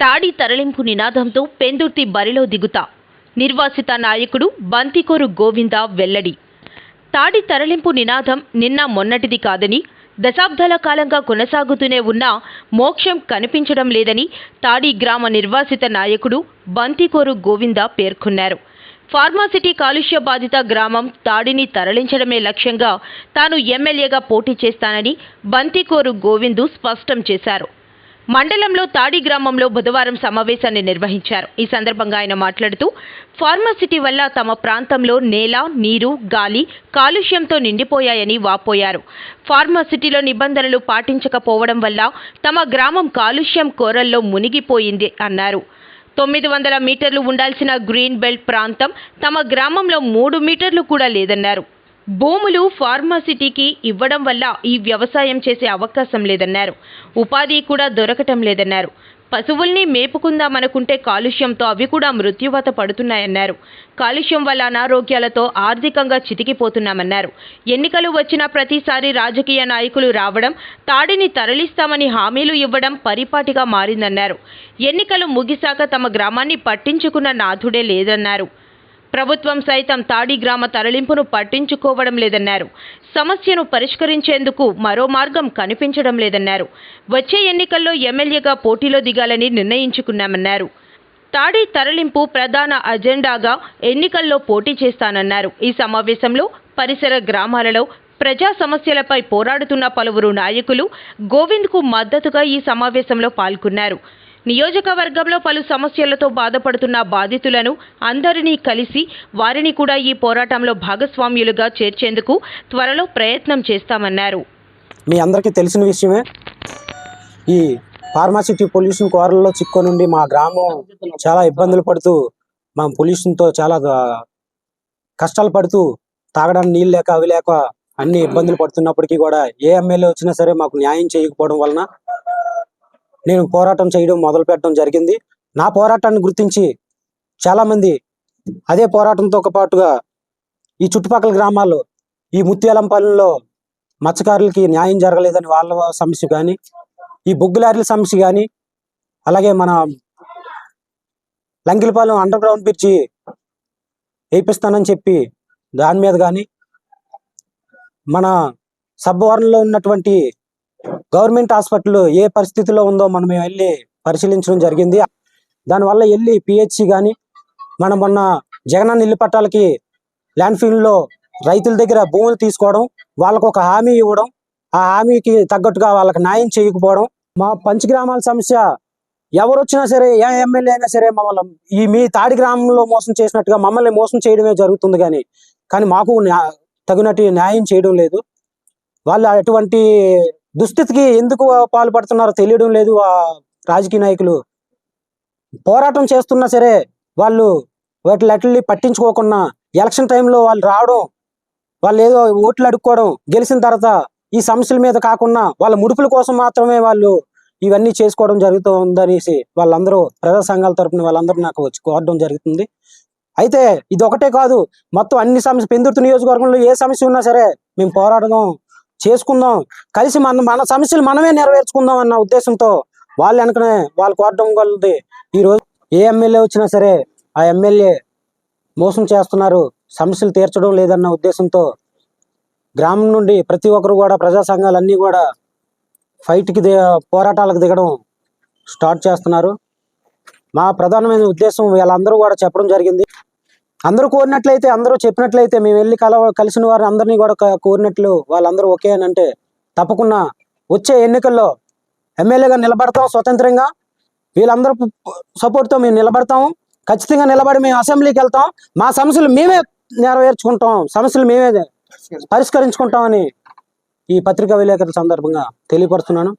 తాడి తరలింపు నినాదంతో పెందుర్తి బరిలో దిగుతా. నిర్వాసిత నాయకుడు బంతికోరు గోవింద వెల్లడి. తాడి తరలింపు నినాదం నిన్న మొన్నటిది కాదని దశాబ్దాల కాలంగా కొనసాగుతూనే ఉన్నా మోక్షం కనిపించడం లేదని తాడి గ్రామ నిర్వాసిత నాయకుడు బంతికోరు గోవింద పేర్కొన్నారు. ఫార్మాసిటీ కాలుష్య బాధిత గ్రామం తాడిని తరలించడమే లక్ష్యంగా తాను ఎమ్మెల్యేగా పోటీ చేస్తానని బంతికోరు గోవిందు స్పష్టం చేశారు. మండలంలో తాడి గ్రామంలో బుధవారం సమావేశాన్ని నిర్వహించారు. ఈ సందర్భంగా ఆయన మాట్లాడుతూ ఫార్మాసిటీ వల్ల తమ ప్రాంతంలో నేల నీరు గాలి కాలుష్యంతో నిండిపోయాయని వాపోయారు. ఫార్మాసిటీలో నిబంధనలు పాటించకపోవడం వల్ల తమ గ్రామం కాలుష్యం కోరల్లో మునిగిపోయింది అన్నారు. తొమ్మిది వందల మీటర్లు ఉండాల్సిన గ్రీన్ బెల్ట్ ప్రాంతం తమ గ్రామంలో మూడు మీటర్లు కూడా లేదన్నారు. భూములు ఫార్మాసిటీకి ఇవ్వడం వల్ల ఈ వ్యవసాయం చేసే అవకాశం లేదన్నారు. ఉపాధి కూడా దొరకటం లేదన్నారు. పశువుల్ని మేపుకుందామనుకుంటే కాలుష్యంతో అవి కూడా మృత్యువాత పడుతున్నాయన్నారు. కాలుష్యం వల్ల అనారోగ్యాలతో ఆర్థికంగా చితికిపోతున్నామన్నారు. ఎన్నికలు వచ్చిన ప్రతిసారి రాజకీయ నాయకులు రావడం తాడిని తరలిస్తామని హామీలు ఇవ్వడం పరిపాటిగా మారిందన్నారు. ఎన్నికలు ముగిశాక తమ గ్రామాన్ని పట్టించుకున్న నాథుడే లేదన్నారు. ప్రభుత్వం సైతం తాడి గ్రామ తరలింపును పట్టించుకోవడం లేదన్నారు. సమస్యను పరిష్కరించేందుకు మరో మార్గం కనిపించడం లేదన్నారు. వచ్చే ఎన్నికల్లో ఎమ్మెల్యేగా పోటీలో దిగాలని నిర్ణయించుకున్నామన్నారు. తాడి తరలింపు ప్రధాన అజెండాగా ఎన్నికల్లో పోటీ చేస్తానన్నారు. ఈ సమావేశంలో పరిసర గ్రామాలలో ప్రజా సమస్యలపై పోరాడుతున్న పలువురు నాయకులు గోవింద్కు మద్దతుగా ఈ సమావేశంలో పాల్గొన్నారు. నియోజకవర్గంలో పలు సమస్యలతో బాధపడుతున్న బాధితులను అందరినీ కలిసి వారిని కూడా ఈ పోరాటంలో భాగస్వామ్యులుగా చేర్చేందుకు త్వరలో ప్రయత్నం చేస్తామన్నారు. మీ అందరికీ తెలిసిన విషయమే ఈ ఫార్మాసిటీ పొల్యూషన్ కోరల్లో చిక్కునుండి మా గ్రామం చాలా ఇబ్బందులు పడుతూ మా పొల్యూషన్తో చాలా కష్టాలు పడుతూ తాగడానికి నీళ్ళు లేక అవి లేక అన్ని ఇబ్బందులు పడుతున్నప్పటికీ కూడా ఏ ఎమ్మెల్యే వచ్చినా సరే మాకు న్యాయం చేయకపోవడం వలన నేను పోరాటం చేయడం మొదలు పెట్టడం జరిగింది. నా పోరాటాన్ని గుర్తించి చాలామంది అదే పోరాటంతో పాటుగా ఈ చుట్టుపక్కల గ్రామాల్లో ఈ ముత్యాలంపల్లిలో మత్స్యకారులకి న్యాయం జరగలేదని వాళ్ళ సమస్య కానీ ఈ బొగ్గులారీల సమస్య కానీ అలాగే మన లంకిలపాలెం అండర్ గ్రౌండ్ బ్రిడ్జి వేపిస్తానని చెప్పి దాని మీద కానీ మన సబ్వరణలో ఉన్నటువంటి గవర్నమెంట్ హాస్పిటల్ ఏ పరిస్థితిలో ఉందో మనం వెళ్ళి పరిశీలించడం జరిగింది. దానివల్ల వెళ్ళి పిహెచ్సి కానీ మనం మొన్న జగనన్న ఇల్లు పట్టాలకి ల్యాండ్ ఫీల్డ్లో రైతుల దగ్గర భూములు తీసుకోవడం వాళ్ళకు ఒక హామీ ఇవ్వడం ఆ హామీకి తగ్గట్టుగా వాళ్ళకి న్యాయం చేయకపోవడం మా పంచగ్రామాల సమస్య ఎవరు వచ్చినా సరే ఏ ఎమ్మెల్యే అయినా సరే మమ్మల్ని ఈ మీ తాడి గ్రామంలో మోసం చేసినట్టుగా మమ్మల్ని మోసం చేయడమే జరుగుతుంది కానీ కానీ మాకు తగినట్టు న్యాయం చేయడం లేదు. వాళ్ళు అటువంటి దుస్థితికి ఎందుకు పాల్పడుతున్నారో తెలియడం లేదు ఆ రాజకీయ నాయకులు. పోరాటం చేస్తున్నా సరే వాళ్ళు వాటి లెట్లని పట్టించుకోకుండా ఎలక్షన్ టైంలో వాళ్ళు రావడం వాళ్ళు ఏదో ఓట్లు అడుక్కోవడం గెలిచిన తర్వాత ఈ సమస్యల మీద కాకుండా వాళ్ళ ముడుపుల కోసం మాత్రమే వాళ్ళు ఇవన్నీ చేసుకోవడం జరుగుతూ ఉందనేసి వాళ్ళందరూ ప్రజా సంఘాల తరపున వాళ్ళందరూ నాకు వచ్చి కోరడం జరుగుతుంది. అయితే ఇది ఒకటే కాదు మొత్తం అన్ని సమస్య పెందుర్తి నియోజకవర్గంలో ఏ సమస్య ఉన్నా సరే మేము పోరాడదాం చేసుకుందాం. కలిసి మన మన సమస్యలు మనమే నెరవేర్చుకుందాం అన్న ఉద్దేశంతో వాళ్ళు వెనకనే వాళ్ళు కోరడం వల్లది ఈరోజు ఏ ఎమ్మెల్యే వచ్చినా సరే ఆ ఎమ్మెల్యే మోసం చేస్తున్నారు. సమస్యలు తీర్చడం లేదన్న ఉద్దేశంతో గ్రామం నుండి ప్రతి ఒక్కరు కూడా ప్రజా సంఘాలన్నీ కూడా ఫైట్కి ది పోరాటాలకు దిగడం స్టార్ట్ చేస్తున్నారు. మా ప్రధానమైన ఉద్దేశం వీళ్ళందరూ కూడా చెప్పడం జరిగింది. అందరూ కోరినట్లయితే అందరూ చెప్పినట్లయితే మేము వెళ్ళి కల కలిసిన వారు అందరినీ కూడా కోరినట్లు వాళ్ళందరూ ఓకే అని అంటే తప్పకుండా వచ్చే ఎన్నికల్లో ఎమ్మెల్యేగా నిలబడతాం స్వతంత్రంగా. వీళ్ళందరూ సపోర్ట్తో మేము నిలబడతాం. ఖచ్చితంగా నిలబడి మేము అసెంబ్లీకి వెళ్తాం. మా సమస్యలు మేమే నెరవేర్చుకుంటాం. సమస్యలు మేమే పరిష్కరించుకుంటామని ఈ పత్రికా విలేకరుల సందర్భంగా తెలియపరుస్తున్నాను.